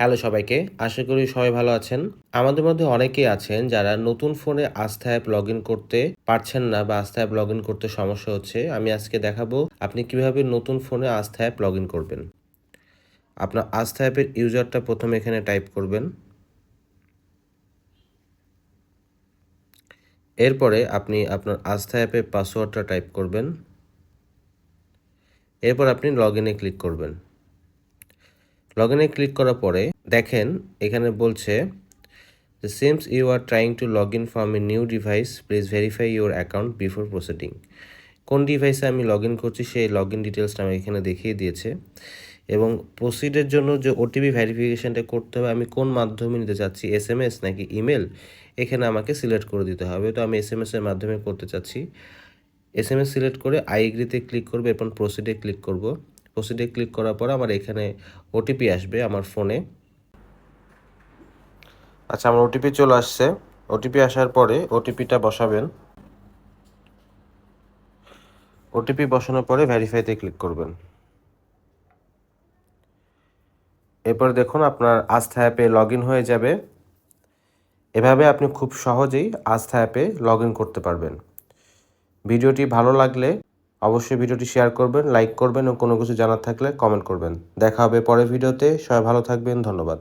Hello সবাইকে, আশা করি সবাই ভালো আছেন। আমাদের মধ্যে অনেকেই আছেন যারা নতুন ফোনে আস্থা অ্যাপ লগ করতে পারছেন না বা আস্থা অ্যাপ লগ করতে সমস্যা হচ্ছে। আমি আজকে দেখাবো আপনি কীভাবে নতুন ফোনে আস্থা অ্যাপ লগ করবেন। আপনার আস্থা অ্যাপের ইউজারটা প্রথমে এখানে টাইপ করবেন। এরপরে আপনি আপনার আস্থা অ্যাপের পাসওয়ার্ডটা টাইপ করবেন। এরপর আপনি লগ ইনে ক্লিক করবেন। লগ ইনে ক্লিক করার পরে দেখেন এখানে বলছে, The seems you are trying to log in from a new device. Please verify your account before. কোন ডিভাইসে আমি লগ ইন করছি, সেই লগ ইন ডিটেলসটা আমাকে এখানে দেখিয়ে দিয়েছে এবং প্রসিডের জন্য যে ওটিপি ভেরিফিকেশনটা করতে হবে, আমি কোন মাধ্যমে নিতে চাচ্ছি এস এম এস নাকি ইমেল এখানে আমাকে সিলেক্ট করে দিতে হবে তো আমি এস এম এর মাধ্যমে করতে চাচ্ছি এস এম এস সিলেক্ট করে আই ক্লিক করব, এরপর প্রসিডে ক্লিক করব প্রসিডে ক্লিক করার পর আমার এখানে ওটিপি আসবে আমার ফোনে আচ্ছা আমার ওটিপি চলে আসছে। ওটিপি আসার পরে ওটিপিটা বসাবেন। ওটিপি বসানোর পরে ভেরিফাইতে ক্লিক করবেন। এরপর দেখুন আপনার আস্থা অ্যাপে লগ হয়ে যাবে। এভাবে আপনি খুব সহজেই আস্থা অ্যাপে লগ করতে পারবেন। ভিডিওটি ভালো লাগলে অবশ্যই ভিডিওটি শেয়ার করবেন, লাইক করবেন ও কোনো কিছু জানার থাকলে কমেন্ট করবেন। দেখা হবে পরের ভিডিওতে। সবাই ভালো থাকবেন, ধন্যবাদ।